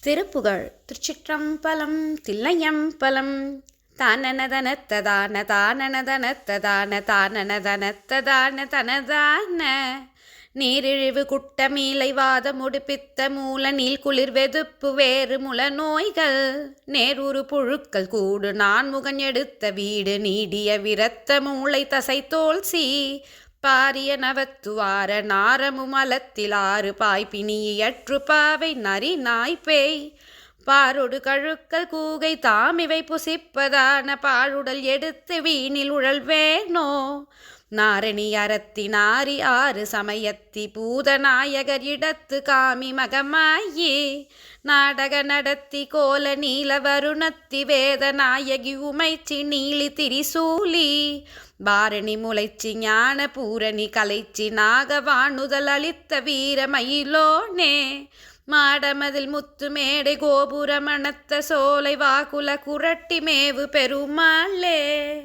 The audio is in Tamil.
திருப்புகழ். திருச்சிற்றம்பலம் தில்லையம்பலம். தானனதனத்ததான தானனதனத்ததான தானனதனத்ததான தனதான. நீரிழிவு குட்டமீலை வாத முடிப்பித்த மூல நீல் குளிர் வெதுப்பு வேறு முல நோய்கள் நேருரு புழுக்கள் கூடு நான்முகன் எடுத்த வீடு நீடிய விரத்த மூளை தசை தோல்சி பாரிய நவத்துவார நாரமும் அலத்திலாறு பாய்பினியற்று பாவை நரி நாய் பேய். பாரொடு கழுக்கல் கூகை தாமிவை புசிப்பதான பாழுடல் எடுத்து வீணில் உழல்வேனோ. நாரணி நாரி ஆறு சமயத்தி பூதநாயகர் இடத்து காமி மகமாயி. நாடக நடத்தி கோல நீல வருணத்தி வேதநாயகி உமைச்சி நீலி திரிசூலி. பாரணி முளைச்சி ஞான பூரணி கலைச்சி நாகவானுதல் அளித்த வீர மயிலோனே. மாடமதில் முத்து மேடை கோபுர மணத்த சோலை வாகுல குரட்டி மேவு பெருமாளே.